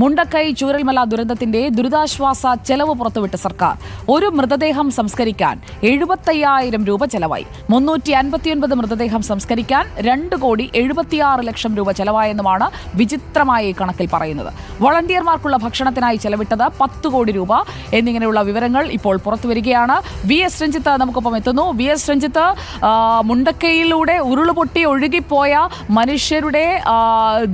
മുണ്ടക്കൈ ചൂരൽമല ദുരന്തത്തിന്റെ ദുരിതാശ്വാസ ചെലവ് പുറത്തുവിട്ട സർക്കാർ. ഒരു മൃതദേഹം സംസ്കരിക്കാൻ എഴുപത്തയ്യായിരം രൂപ ചെലവായി. മുന്നൂറ്റി അൻപത്തിയൊൻപത് മൃതദേഹം സംസ്കരിക്കാൻ രണ്ട് കോടി എഴുപത്തിയാറ് ലക്ഷം രൂപ ചെലവായെന്നുമാണ് വിചിത്രമായ കണക്കിൽ പറയുന്നത്. വളണ്ടിയർമാർക്കുള്ള ഭക്ഷണത്തിനായി ചെലവിട്ടത് പത്ത് കോടി രൂപ എന്നിങ്ങനെയുള്ള വിവരങ്ങൾ ഇപ്പോൾ പുറത്തുവരികയാണ് വി എസ് രഞ്ജിത്ത് നമുക്കൊപ്പം എത്തുന്നു. വി എസ് രഞ്ജിത്ത് മുണ്ടക്കയിലൂടെ ഉരുളുപൊട്ടി ഒഴുകിപ്പോയ മനുഷ്യരുടെ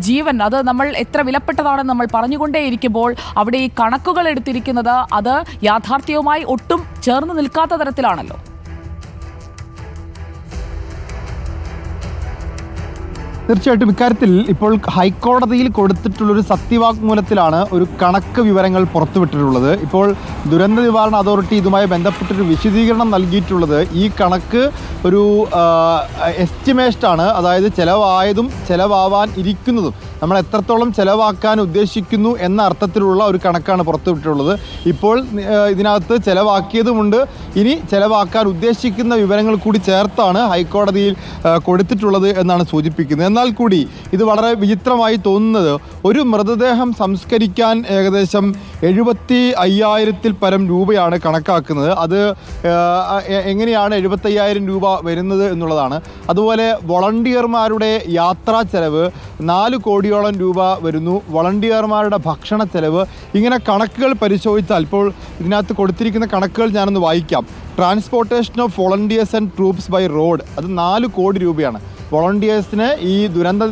ജീവൻ അത് നമ്മൾ എത്ര വിലപ്പെട്ടതാണെന്ന് നമ്മൾ പറഞ്ഞുകൊണ്ടേയിരിക്കുമ്പോൾ അവിടെ ഈ കണക്കുകൾ എടുത്തിരിക്കുന്നത് അത് യാഥാർത്ഥ്യവുമായി ഒട്ടും ചേർന്ന് നിൽക്കാത്ത തരത്തിലാണല്ലോ. തീർച്ചയായിട്ടും ഇക്കാര്യത്തിൽ ഇപ്പോൾ ഹൈക്കോടതിയിൽ കൊടുത്തിട്ടുള്ളൊരു സത്യവാങ്മൂലത്തിലാണ് ഒരു കണക്ക് വിവരങ്ങൾ പുറത്തുവിട്ടിട്ടുള്ളത്. ഇപ്പോൾ ദുരന്ത നിവാരണ അതോറിറ്റി ഇതുമായി ബന്ധപ്പെട്ടൊരു വിശദീകരണം നൽകിയിട്ടുള്ളത് ഈ കണക്ക് ഒരു എസ്റ്റിമേറ്റാണ് അതായത് ചിലവായതും ചിലവാവാൻ ഇരിക്കുന്നതും. നമ്മൾ എത്രത്തോളം ചിലവാക്കാൻ ഉദ്ദേശിക്കുന്നു എന്ന അർത്ഥത്തിലുള്ള ഒരു കണക്കാണ് പുറത്തുവിട്ടിട്ടുള്ളത്. ഇപ്പോൾ ഇതിനകത്ത് ചിലവാക്കിയതുമുണ്ട്. ഇനി ചിലവാക്കാൻ ഉദ്ദേശിക്കുന്ന വിവരങ്ങൾ കൂടി ചേർത്താണ് ഹൈക്കോടതിയിൽ കൊടുത്തിട്ടുള്ളത് എന്നാണ് സൂചിപ്പിക്കുന്നത്. എന്നാൽ കൂടി ഇത് വളരെ വിചിത്രമായി തോന്നുന്നത്. ഒരു മൃതദേഹം സംസ്കരിക്കാൻ ഏകദേശം എഴുപത്തി അയ്യായിരത്തിൽ പരം രൂപയാണ് കണക്കാക്കുന്നത്. അത് എങ്ങനെയാണ് എഴുപത്തയ്യായിരം രൂപ വരുന്നത് എന്നുള്ളതാണ്. അതുപോലെ വോളണ്ടിയർമാരുടെ യാത്രാ ചെലവ് നാല് കോടിയോളം രൂപ വരുന്നു. വോളണ്ടിയർമാരുടെ ഭക്ഷണ ചെലവ് ഇങ്ങനെ കണക്കുകൾ പരിശോധിച്ചാൽ ഇപ്പോൾ ഇതിനകത്ത് കൊടുത്തിരിക്കുന്ന കണക്കുകൾ ഞാനൊന്ന് വായിക്കാം. Transportation of volunteers and troops by road. അത് നാല് കോടി രൂപയാണ്. വോളണ്ടിയേഴ്സിനെ ഈ ദുരന്ത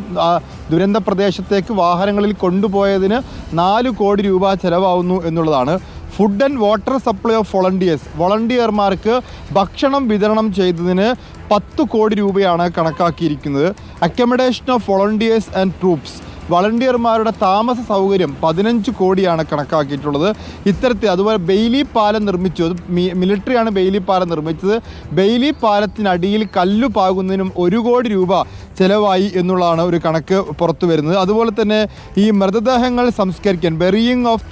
ദുരന്ത പ്രദേശത്തേക്ക് വാഹനങ്ങളിൽ കൊണ്ടുപോയതിന് നാല് കോടി രൂപ ചെലവാകുന്നു എന്നുള്ളതാണ്. Food and water supply of volunteers വോളണ്ടിയർമാർക്ക് ഭക്ഷണം വിതരണം ചെയ്തതിന് പത്ത് കോടി രൂപയാണ് കണക്കാക്കിയിരിക്കുന്നത്. Accommodation of volunteers and troops വളണ്ടിയർമാരുടെ താമസ സൗകര്യം പതിനഞ്ച് കോടിയാണ് കണക്കാക്കിയിട്ടുള്ളത്. ഇത്തരത്തിൽ അതുപോലെ ബെയിലി പാലം നിർമ്മിച്ചു. അത് മിലിറ്ററിയാണ് ബെയിലി പാലം നിർമ്മിച്ചത്. ബെയിലി പാലത്തിനടിയിൽ കല്ലു പാകുന്നതിനും ഒരു കോടി രൂപ ചിലവായി എന്നുള്ളതാണ് ഒരു കണക്ക് പുറത്തു വരുന്നത് അതുപോലെ തന്നെ ഈ മൃതദേഹങ്ങൾ സംസ്കരിക്കാൻ burying of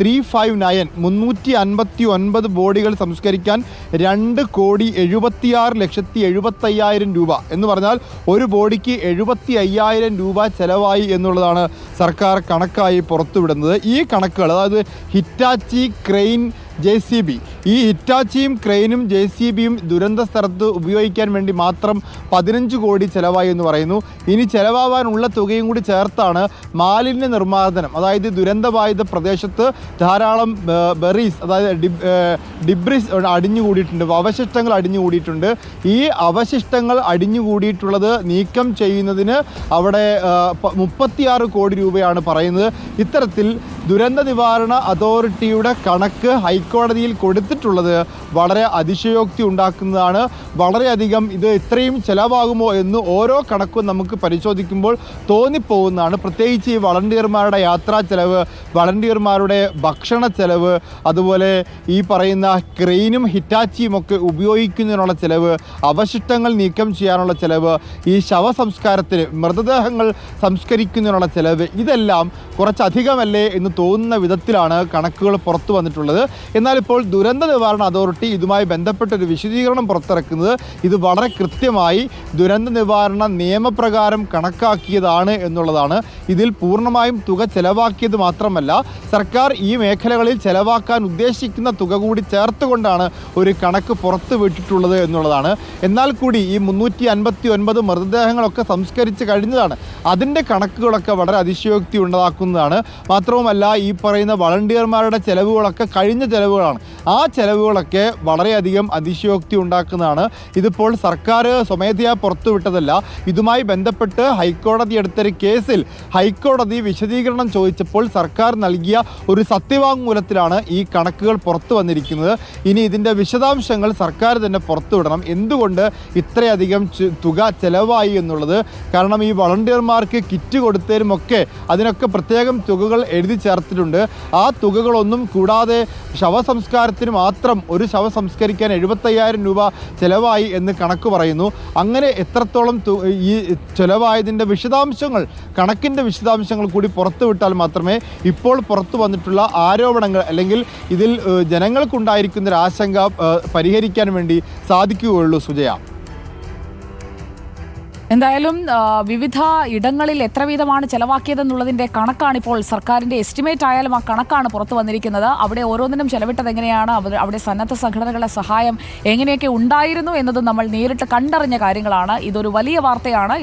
three five nine മുന്നൂറ്റി അൻപത്തി ഒൻപത് ബോഡികൾ സംസ്കരിക്കാൻ രണ്ട് കോടി എഴുപത്തിയാറ് ലക്ഷത്തി എഴുപത്തയ്യായിരം രൂപ എന്ന് പറഞ്ഞാൽ ഒരു ബോഡിക്ക് എഴുപത്തി അയ്യായിരം രൂപ ചെലവായി എന്നുള്ളതാണ് സർക്കാർ കണക്കായി പുറത്തുവിടുന്നത്. ഈ കണക്കുകൾ അതായത് Hitachi crane J C B. ഈ ഹിറ്റാച്ചിയും ക്രെയിനും ജെ സി ബിയും ദുരന്ത സ്ഥലത്ത് ഉപയോഗിക്കാൻ വേണ്ടി മാത്രം പതിനഞ്ച് കോടി ചിലവായി എന്ന് പറയുന്നു. ഇനി ചിലവാകാനുള്ള തുകയും കൂടി ചേർത്താണ് മാലിന്യ നിർമ്മാർജനം. അതായത് ദുരന്തബാധിത പ്രദേശത്ത് ധാരാളം ബെറീസ് അതായത് ഡിബ്രിസ് അടിഞ്ഞുകൂടിയിട്ടുണ്ട്. അവശിഷ്ടങ്ങൾ അടിഞ്ഞുകൂടിയിട്ടുണ്ട്. ഈ അവശിഷ്ടങ്ങൾ അടിഞ്ഞുകൂടിയിട്ടുള്ളത് നീക്കം ചെയ്യുന്നതിന് അവിടെ മുപ്പത്തിയാറ് കോടി രൂപയാണ് പറയുന്നത്. ഇത്തരത്തിൽ ദുരന്ത നിവാരണ അതോറിറ്റിയുടെ കണക്ക് ഹൈക്കോടതിയിൽ കൊടുത്തിട്ടുള്ളത് വളരെ അതിശയോക്തി ഉണ്ടാക്കുന്നതാണ്. വളരെയധികം ഇത് ഇത്രയും ചിലവാകുമോ എന്ന് ഓരോ കണക്കും നമുക്ക് പരിശോധിക്കുമ്പോൾ തോന്നിപ്പോകുന്നതാണ്. പ്രത്യേകിച്ച് ഈ വളണ്ടിയർമാരുടെ യാത്രാ ചെലവ് വളണ്ടിയർമാരുടെ ഭക്ഷണ ചെലവ് അതുപോലെ ഈ പറയുന്ന ക്രെയിനും ഹിറ്റാച്ചിയും ഒക്കെ ഉപയോഗിക്കുന്നതിനുള്ള ചെലവ് അവശിഷ്ടങ്ങൾ നീക്കം ചെയ്യാനുള്ള ചെലവ് ഈ ശവസംസ്കാരത്തിന് മൃതദേഹങ്ങൾ സംസ്കരിക്കുന്നതിനുള്ള ചെലവ് ഇതെല്ലാം കുറച്ചധികമല്ലേ എന്ന് തോന്നുന്ന വിധത്തിലാണ് കണക്കുകൾ പുറത്തു വന്നിട്ടുള്ളത്. എന്നാൽ ഇപ്പോൾ ദുരന്ത നിവാരണ അതോറിറ്റി ഇതുമായി ബന്ധപ്പെട്ട ഒരു വിശദീകരണം പുറത്തിറക്കുന്നത് ഇത് വളരെ കൃത്യമായി ദുരന്ത നിവാരണ നിയമപ്രകാരം കണക്കാക്കിയതാണ് എന്നുള്ളതാണ്. ഇതിൽ പൂർണമായും തുക ചെലവാക്കിയത് മാത്രമല്ല സർക്കാർ ഈ മേഖലകളിൽ ചെലവാക്കാൻ ഉദ്ദേശിക്കുന്ന തുക കൂടി ചേർത്തുകൊണ്ടാണ് ഒരു കണക്ക് പുറത്തു വിട്ടിട്ടുള്ളത് എന്നുള്ളതാണ്. എന്നാൽ കൂടി ഈ മുന്നൂറ്റി അൻപത്തി ഒൻപത് മൃതദേഹങ്ങളൊക്കെ സംസ്കരിച്ച് കഴിഞ്ഞതാണ്. അതിന്റെ കണക്കുകളൊക്കെ വളരെ അതിശയോക്തി ഉണ്ടാക്കുന്നതാണ് മാത്രവുമല്ല ഈ പറയുന്ന വളണ്ടിയർമാരുടെ ചിലവുകളൊക്കെ കഴിഞ്ഞ ചിലവുകളാണ്. ആ ചിലവുകളൊക്കെ വളരെയധികം അതിശയോക്തി ഉണ്ടാക്കുന്നതാണ്. ഇതിപ്പോൾ സർക്കാർ സ്വമേധയാ പുറത്തുവിട്ടതല്ല. ഇതുമായി ബന്ധപ്പെട്ട് ഹൈക്കോടതി എടുത്തൊരു കേസിൽ ഹൈക്കോടതി വിശദീകരണം ചോദിച്ചപ്പോൾ സർക്കാർ നൽകിയ ഒരു സത്യവാങ്മൂലത്തിലാണ് ഈ കണക്കുകൾ പുറത്തു വന്നിരിക്കുന്നത്. ഇനി ഇതിന്റെ വിശദാംശങ്ങൾ സർക്കാർ തന്നെ പുറത്തുവിടണം. എന്തുകൊണ്ട് ഇത്രയധികം തുക ചെലവായി എന്നുള്ളത്? കാരണം ഈ വളണ്ടിയർമാർക്ക് കിറ്റ് കൊടുത്തതിനുമൊക്കെ അതിനൊക്കെ പ്രത്യേകം തുകകൾ എഴുതി ചേർത്തിട്ടുണ്ട് ആ തുകകളൊന്നും കൂടാതെ ശവസംസ്കാരത്തിന് മാത്രം ഒരു ശവ സംസ്കരിക്കാൻ എഴുപത്തയ്യായിരം രൂപ ചിലവായി എന്ന് കണക്ക് പറയുന്നു. അങ്ങനെ എത്രത്തോളം ഈ ചെലവായതിന്റെ വിശദാംശങ്ങൾ കണക്കിന്റെ വിശദാംശങ്ങൾ കൂടി പുറത്തുവിട്ടാൽ മാത്രമേ ഇപ്പോൾ പുറത്തു വന്നിട്ടുള്ള ആരോപണങ്ങൾ അല്ലെങ്കിൽ ഇതിൽ ജനങ്ങൾക്കുണ്ടായിരിക്കുന്ന ഒരു ആശങ്ക പരിഹരിക്കാൻ വേണ്ടി സാധിക്കുകയുള്ളൂ സുജയ. എന്തായാലും വിവിധ ഇടങ്ങളിൽ എത്ര വീതമാണ് ചെലവാക്കിയതെന്നുള്ളതിന്റെ കണക്കാണ് ഇപ്പോൾ സർക്കാരിന്റെ എസ്റ്റിമേറ്റ് ആയാലും ആ കണക്കാണ് പുറത്തു വന്നിരിക്കുന്നത്. അവിടെ ഓരോന്നിനും ചെലവിട്ടത് എങ്ങനെയാണ്? അവിടെ സന്നദ്ധ സംഘടനകളുടെ സഹായം എങ്ങനെയൊക്കെ ഉണ്ടായിരുന്നു എന്നതും നമ്മൾ നേരിട്ട് കണ്ടറിഞ്ഞ കാര്യങ്ങളാണ്. ഇതൊരു വലിയ വാർത്തയാണ്.